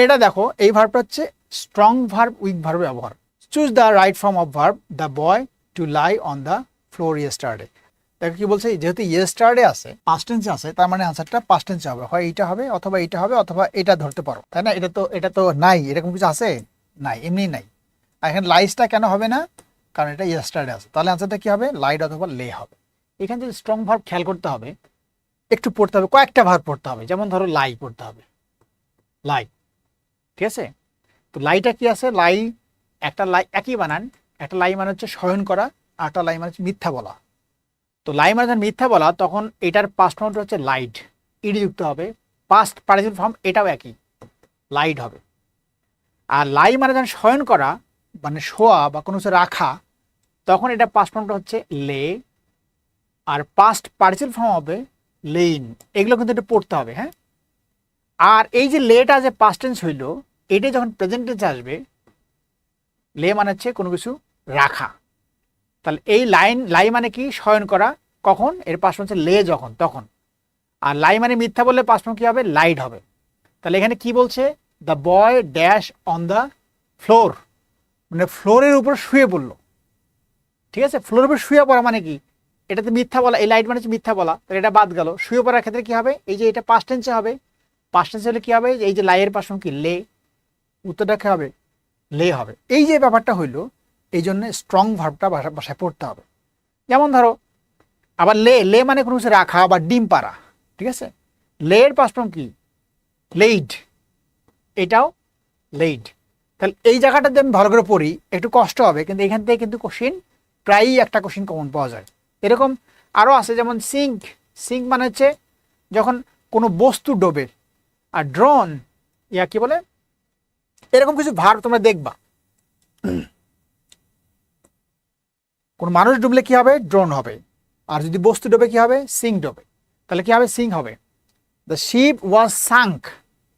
এটা দেখো, এই ভার্বটা হচ্ছে স্ট্রং ভার্ব উইক ভার্ব ব্যবহার। Choose the right form of verb the boy to lie on the floor yesterday দেখো কি বলছে, যেহেতু ইয়েস্টারডে আছে পাস্ট টেন্সে আছে, তার মানে আনসারটা পাস্ট টেন্সে হবে। হয় এইটা হবে, অথবা এইটা হবে, অথবা এটা ধরতে পারো। তাই না? এটা তো এটা তো নাই, এরকম কিছু আছে? নাই, এমনি নাই। এখানে লাইসটা কেন হবে না? কারণ এটা ইয়েস্টারডে আছে। তাহলে আনসারটা কি হবে? লাইট অথবা লে হবে। এখানে যদি স্ট্রং ভার্ব খেয়াল করতে হবে, একটু পড়তে হবে, কয়েকটা ভার্ব পড়তে হবে। যেমন ধরো লাই পড়তে হবে। লাই ঠিক আছে? তো লাইটা কি আছে? লাই, একটা লাই, একই বানান। একটা লাই মানে হচ্ছে শয়ন করা, আর একটা লাই মানে হচ্ছে মিথ্যা বলা। তো লাই মানে যখন মিথ্যা বলা, তখন এটার পাস্ট ফর্মটা হচ্ছে লাইট ইডি যুক্ত হবে। পাস্ট পার্টিসিপল ফর্ম এটাও একই। লাইট হবে। আর লাই মানে যখন শয়ন করা মানে শোয়া বা কোনো কিছু রাখা, তখন এটা পাস্ট ফর্মটা হচ্ছে লে। আর পাস্ট পার্টিসিপল ফর্ম হবে লেইন। এগুলো কিন্তু একটু পড়তে হবে হ্যাঁ? আর এই যে লেটা যে পাস্ট টেন্স হইল এটাই যখন প্রেজেন্ট আসবে, লে মানে হচ্ছে কোনো কিছু রাখা। তাহলে এই লাইন লাই মানে কি? শয়ন করা। কখন? এর পাশ হচ্ছে লে যখন, তখন। আর লাই মানে মিথ্যা বললে পাশ কি হবে? লাইট হবে। তাহলে এখানে কি বলছে? The boy dash on the floor মানে ফ্লোরের উপর শুয়ে পড়ল। ঠিক আছে? ফ্লোরের উপর শুয়ে পড়া মানে কি? এটাতে মিথ্যা বলা, এই লাইট মানে হচ্ছে মিথ্যা বলা। তাহলে এটা বাদ গেল। শুয়ে পড়ার ক্ষেত্রে কি হবে? এই যে এটা পাস্ট টেন্সে হবে। পাস্ট টেন্সে হলে কি হবে? এই যে লাইয়ের পাশ কি? লে। উত্তরটা কি হবে? লে হবে। এই যে ব্যাপারটা হইল, এই জন্য স্ট্রং ভার্বটা ভাষায় পড়তে হবে। যেমন ধরো, আবার লে লে মানে কোনো কিছু রাখা বা ডিম পাড়া, ঠিক আছে? লের পাশফর্ম কি? লেইড এটাও লেইড তাহলে এই জায়গাটা যদি আমি ভালো করে পড়ি, একটু কষ্ট হবে, কিন্তু এখান থেকে কিন্তু কোশ্চিন প্রায়ই একটা কোশ্চিন কমন পাওয়া যায়। এরকম আরও আছে, যেমন সিঙ্ক সিঙ্ক মানে হচ্ছে যখন কোনো বস্তু ডোবে, আর ড্রোন ইয়া কি বলে? এরকম কিছু ভার তোমরা দেখবা। কোনো মানুষ ডুবলে কি হবে? ড্রোন হবে। আর যদি বস্তু ডোবে কি হবে? সিং ডোবে। তাহলে কি হবে? সিং হবে। The ship was sunk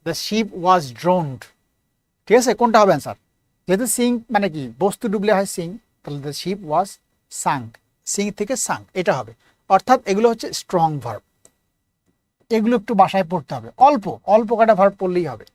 the ship was drowned ঠিক আছে? কোনটা হবে অ্যান্সার যেহেতু সিং মানে কি? বস্তু ডুবলে হয় সিং, তাহলে the ship was sunk sink থেকে সাঙ্ক এটা হবে। অর্থাৎ এগুলো হচ্ছে স্ট্রং ভার্ব এগুলো একটু বাসায় পড়তে হবে। অল্প। অল্প কটা ভার্ব পড়লেই হবে।